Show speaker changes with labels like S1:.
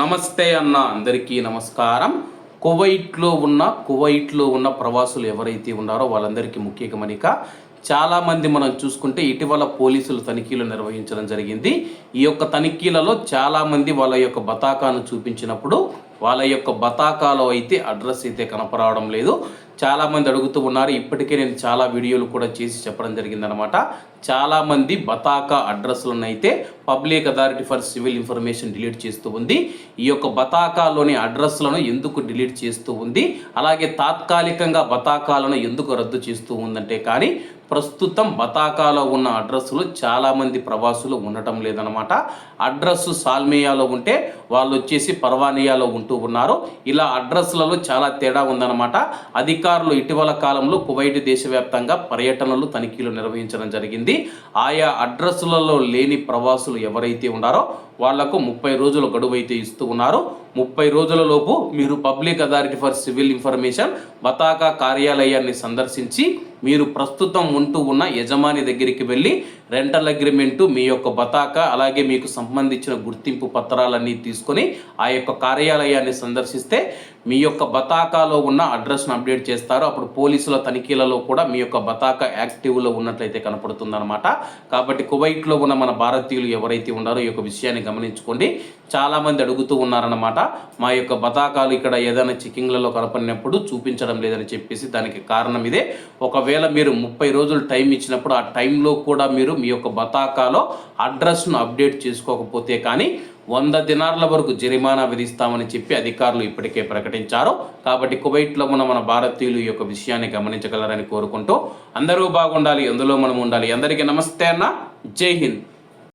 S1: నమస్తే అన్న అందరికీ నమస్కారం. కువైట్లో ఉన్న కువైట్లో ఉన్న ప్రవాసులు ఎవరైతే ఉన్నారో వాళ్ళందరికీ ముఖ్య గమనిక చాలామంది మనం చూసుకుంటే ఇటీవల పోలీసులు తనిఖీలు నిర్వహించడం జరిగింది. ఈ యొక్క తనిఖీలలో చాలామంది వాళ్ళ యొక్క బతాకాను చూపించినప్పుడు వాళ్ళ యొక్క బతాకాలో అయితే అడ్రస్ అయితే కనపరావడం లేదు. చాలామంది అడుగుతూ ఉన్నారు. ఇప్పటికే నేను చాలా వీడియోలు కూడా చేసి చెప్పడం జరిగిందనమాట చాలామంది బతాకా అడ్రస్లను అయితే public authority for civil information delete చేస్తూ ఉంది. ఈ యొక్క బతాకాలోని అడ్రస్లను ఎందుకు డిలీట్ చేస్తూ ఉంది? అలాగే తాత్కాలికంగా బతాకాలను ఎందుకు రద్దు చేస్తూ ఉందంటే కానీ ప్రస్తుతం బతాకాలో ఉన్న అడ్రస్లు చాలామంది ప్రవాసులు ఉండటం లేదనమాట అడ్రస్ సాల్మియాలో ఉంటే వాళ్ళు వచ్చేసి పర్వానియాలో ఉంటూ ఉన్నారు. ఇలా అడ్రస్లలో చాలా తేడా ఉందన్నమాట. అధికారులు ఇటీవల కాలంలో కువైట్ దేశవ్యాప్తంగా పర్యటనలు తనిఖీలు నిర్వహించడం జరిగింది. ఆయా అడ్రస్లలో లేని ప్రవాసులు ఎవరైతే ఉన్నారో వాళ్ళకు ముప్పై రోజుల గడువు అయితే ఇస్తూ ఉన్నారు. ముప్పై రోజులలోపు మీరు public authority for civil information బతాకా కార్యాలయాన్ని సందర్శించి మీరు ప్రస్తుతం ఉంటూ ఉన్న యజమాని దగ్గరికి వెళ్ళి రెంటల్ అగ్రిమెంటు మీ యొక్క బతాక అలాగే మీకు సంబంధించిన గుర్తింపు పత్రాలన్నీ తీసుకొని ఆ యొక్క కార్యాలయాన్ని సందర్శిస్తే మీ యొక్క బతాకాలో ఉన్న అడ్రస్ను అప్డేట్ చేస్తారు. అప్పుడు పోలీసుల తనిఖీలలో కూడా మీ యొక్క బతాకా యాక్టివ్లో ఉన్నట్లయితే కనపడుతుందన్నమాట. కాబట్టి కువైట్లో ఉన్న మన భారతీయులు ఎవరైతే ఉన్నారో ఈ యొక్క విషయాన్ని గమనించుకోండి. చాలామంది అడుగుతూ ఉన్నారన్నమాట. మా యొక్క బతాకాలు ఇక్కడ ఏదైనా చెకింగ్లలో కనపడినప్పుడు చూపించడం లేదని చెప్పేసి దానికి కారణం ఇదే. ఒకవేళ మీరు ముప్పై రోజులు టైం ఇచ్చినప్పుడు ఆ టైంలో కూడా మీరు మీ యొక్క బతాకాలో అడ్రస్ను అప్డేట్ చేసుకోకపోతే కానీ వంద దినార్ల వరకు జరిమానా విధిస్తామని చెప్పి అధికారులు ఇప్పటికే ప్రకటించారు. కాబట్టి కువైట్లో ఉన్న మన భారతీయులు ఈ యొక్క విషయాన్ని గమనించగలరని కోరుకుంటూ అందరూ బాగుండాలి అందులో మనం ఉండాలి. అందరికీ నమస్తే అన్న. జై హింద్.